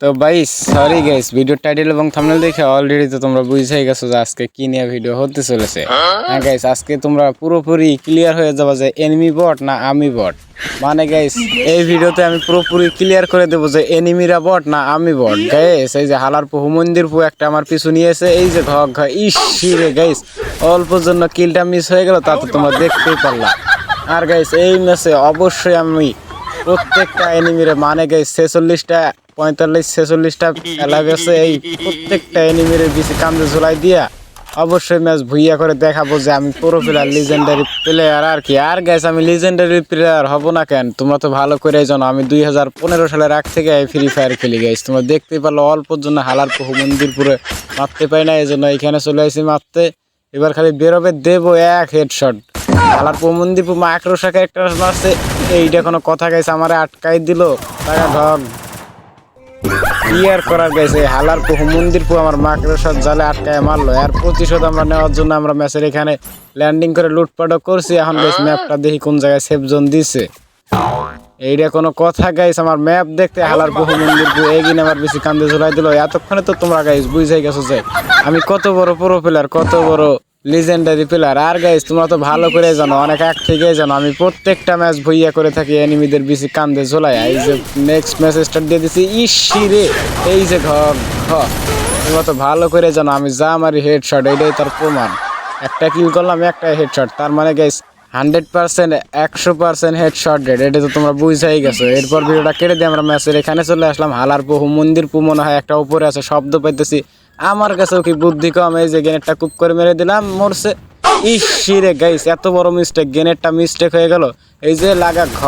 তো ভাই sorry guys video title এবং থাম্বনেল দেখে অলরেডি তো তোমরা বুঝেই গেছো যে আজকে কি নিয়ে ভিডিও হতে চলেছে। হ্যাঁ গাইস আজকে তোমরা পুরোপুরি ক্লিয়ার হয়ে যাবে যে এনিমি বট না আমি বট মানে গাইস এই ভিডিওতে আমি পুরোপুরি ক্লিয়ার করে দেবো যে এনিমিরা বট না আমি বট গাইস এই যে হালার বহু মন্দির পু একটা আমার পিছু নিয়েছে এই যে ঘ ঘ ইসি রে গাইস অল্প জন্য কিলটা মিস হয়ে গেল তা তো তোমরা দেখতেই পারলাম আর গাইস এই ম্যাচে অবশ্যই আমি প্রত্যেকটা এনিমিরে মানে গাইস ছেচল্লিশটা পঁয়তাল্লিশ, ছেচল্লিশটা খেলা গেছে। এই প্রত্যেকটা এনিমির বেশি কান্দে ঝুলাই দিয়া অবশ্যই ম্যাচ ভুইয়া করে দেখাবো যে আমি পুরো প্লেয়ার লিজেন্ডারি প্লেয়ার আর কি। আর গাইস আমি লিজেন্ডারি প্লেয়ার হব না কেন? তোমরা তো ভালো করে জানো, আমি দুই হাজার পনেরো সালের আগ থেকে ফ্রি ফায়ার খেলি গাইস তোমরা দেখতে পারল অল্পর জন্য হালার বহু মন্দিরপুরে মারতে পাই না এই জন্য এখানে চলে আসি মারতে। এবার খালি বেরোবে, দেবো এক হেডশট হালার বহু মন্দিরপুর মা আক্রোশাকে একটা মারছে। এইটা কোনো কথা গাইছে আমার আটকাই দিল। টাকা ঢক ক্লিয়ার করার গেছে হালার বহু মন্দির পু আমার মাকড়সার জালে আটকায় মারলো। আর প্রতিশোধ আমরা নেওয়ার জন্য আমরা ম্যাচের এখানে ল্যান্ডিং করে লুটপাটও করছি। এখন বেশ ম্যাপটা দেখি কোন জায়গায় সেফ জোন দিছে। এইটা কোনো কথা গাইস আমার ম্যাপ দেখতে হালার বহু মন্দির এগিয়ে আমার বেশি কান্দে ঝুলাই দিল। এতক্ষণে তো তোমরা গাইস বুঝে গেছো যে আমি কত বড় প্রো প্লেয়ার কত বড় লিজেন্ডারি প্লেয়ার আর গাইজ তোমরা তো ভালো করে জানো, অনেক এক থেকে জানো, আমি প্রত্যেকটা ম্যাচ ভইয়া করে থাকি এনিমিদের বেশি কান্দে ঝোলাই এই যে নেক্সট ম্যাচ স্টার্ট দিয়ে দিছি, ইসি রে, এই যে ঘ ঘ তোমরা তো ভালো করে জানো, আমি যা মারি হেডশট এটাই তার প্রমাণ। একটা কিল করলাম একটা হেডশট তার মানে গাইস হান্ড্রেড পার্সেন্ট, একশো পার্সেন্ট হেড শর্ট রেট এটা তো তোমরা বুঝাই গেছো। এরপর ভিডিওটা কেটে দিয়ে আমরা ম্যাচের এখানে চলে আসলাম হালার বহু মন্দির পু মনে হয় একটা উপরে আছে, শব্দ পাইতেছি। আমার কাছেও কি বুদ্ধি কম? এই যে গেনেটটা কুপ করে মেরে দিলাম, মরছে। ইস ইসিরে গাইস এত বড় মিস্টেক গেনেটটা মিস্টেক হয়ে গেল। এই যে লাগা ঘ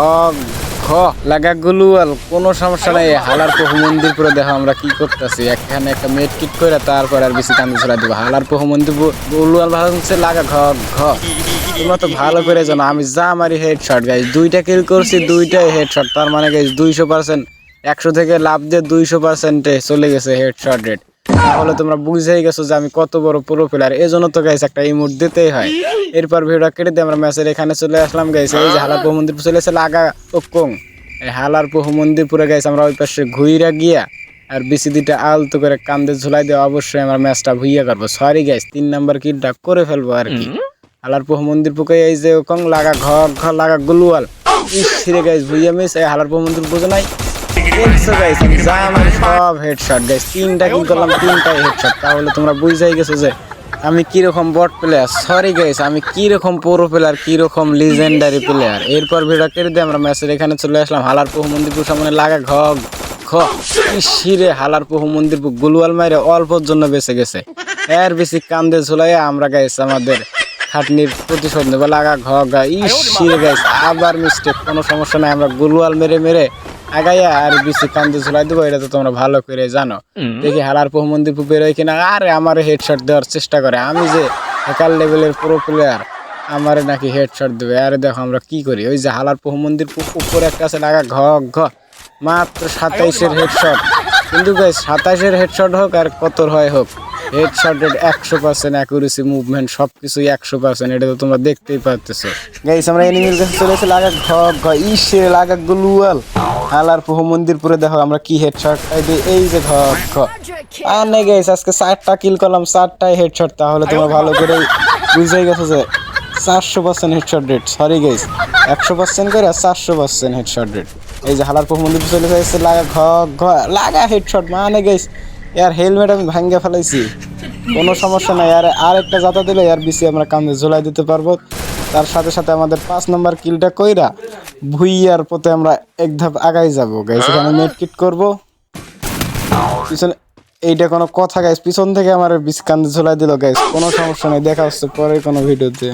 লাগা গুলুয়াল, কোনো সমস্যা নাই হালার আমরা কি একটা করে আর হালার মন্দির হচ্ছে লাগা ভালো করে জানো, আমি যা মারি হেডশট গাইস, দুইটা কিল করছি, দুইটাই হেডশট তার মানে গাইস দুইশো পার্সেন্ট একশো থেকে লাভ দিয়ে দুইশো পার্সেন্টে চলে গেছে হেড হেডশট রেট তাহলে তোমরা বুঝেই গেছো যে আমি কত বড় প্রো প্লেয়ার এই জন্য তো গাইস একটা ইমোট দিতেই হয়। এরপর ভিডিওটা কেটে দিয়ে আমরা ম্যাচের এখানে চলে আসলাম গাইস এই যে হালার মন্দির চলে এসে লাগা ওকং। এই হালার বহু মন্দির পুরো গাইস আমরা ওই পাশে ঘুইরা গিয়া আর বেশি দুইটা আলতো করে কান্দে ঝুলাই দেওয়া অবশ্যই আমার ম্যাচটা ভুইয়া করব। সরি গাইস তিন নাম্বার কিলটা করে ফেলব আর কি। হালার বহু মন্দির পুকে এই যে ওকং লাগা ঘর ঘর লাগা গুলুয়াল। ইসিরে গাইস ভুইয়া মিস এই হালার বহু মন্দির বুঝে নাই। আমি যা সব হেডশট গাইস তিনটা কিল করলাম, তিনটাই হেডশট তাহলে তোমরা বুঝাই গেছো যে আমি কীরকম বট প্লেয়ার সরি গাইস আমি কীরকম প্রো প্লেয়ার কীরকম লিজেন্ডারি প্লেয়ার এরপর ভিডিও কেটে দিয়ে আমরা ম্যাচের এখানে চলে আসলাম হালার বহু মন্দিরপুর, সামনে লাগা ঘ ঘ শিরে হালার বহু মন্দিরপুর গুলওয়াল মাইরে অল্পর জন্য বেঁচে গেছে। এর বেশি কান্দে ঝুলাইয়া আমরা গাইস আমাদের খাটনির প্রতিশোধ নেব। লাগা ঘ গা ইসিরে গাইস আবার মিস্টেক কোনো সমস্যা নাই। আমরা গুলওয়াল মেরে মেরে আগাইয়া আর বেশি কান্দে ঝুলাই দেবো এটা তো তোমরা ভালো করে জানো। দেখি হালার বহু মন্দির বেরোয় কিনা আরে আমার হেডশট দেওয়ার চেষ্টা করে। আমি যে একাল লেভেলের প্রো প্লেয়ার আমারে নাকি হেডশট দেবে। আরে দেখো আমরা কি করি? ওই যে হালার বহু মন্দির উপরে একটা আছে লাগা ঘ ঘ। মাত্র সাতাইশের হেডশট কিন্তু গাই সাতাইশের হেডশট হোক আর কত হয় হোক হেডশটের একশো পার্সেন্ট অ্যাকুরেসি মুভমেন্ট সব কিছুই একশো পার্সেন্ট এটা তো তোমরা দেখতেই পারতেছো। গাইস আমরা এনিমির কাছে চলে এসে লাগা ঘ ঘ ইসে লাগা গুলুয়াল। হালার বহু মন্দির পুরে দেখো আমরা কি হেডশট দিই এই যে ঘ ঘ আর নেই গাইস আজকে চারটা কিল করলাম, চারটাই হেডশট তাহলে তোমরা ভালো করে বুঝেই গেছো যে চারশো percent headshot rate sorry guys একশো পার্সেন্ট করে চারশো পার্সেন্ট হেডশট রেট এই যে হালার বহু মন্দির চলে গেছে লাগা ঘ ঘ লাগা হেডশট মানে গাইস ইয়ার হেলমেট আমি ভাঙ্গে ফেলাইছি। কোনো সমস্যা নাই, আর আরেকটা জাতা দিলে আর বেশি আমরা কান্দে, ঝোলাই দিতে পারব। তার সাথে সাথে আমাদের পাঁচ নম্বর কিলটা কইরা ভুইয়ার পথে আমরা এক ধাপ আগাই যাব গাইস এখানে নেট কিট করব। পিছনে এইটা কোনো কথা গাইস পিছন থেকে আমার বিস্কান ঝোলাই দিল গাইস কোনো সমস্যা নেই। দেখা হচ্ছে পরে কোনো ভিডিওতে।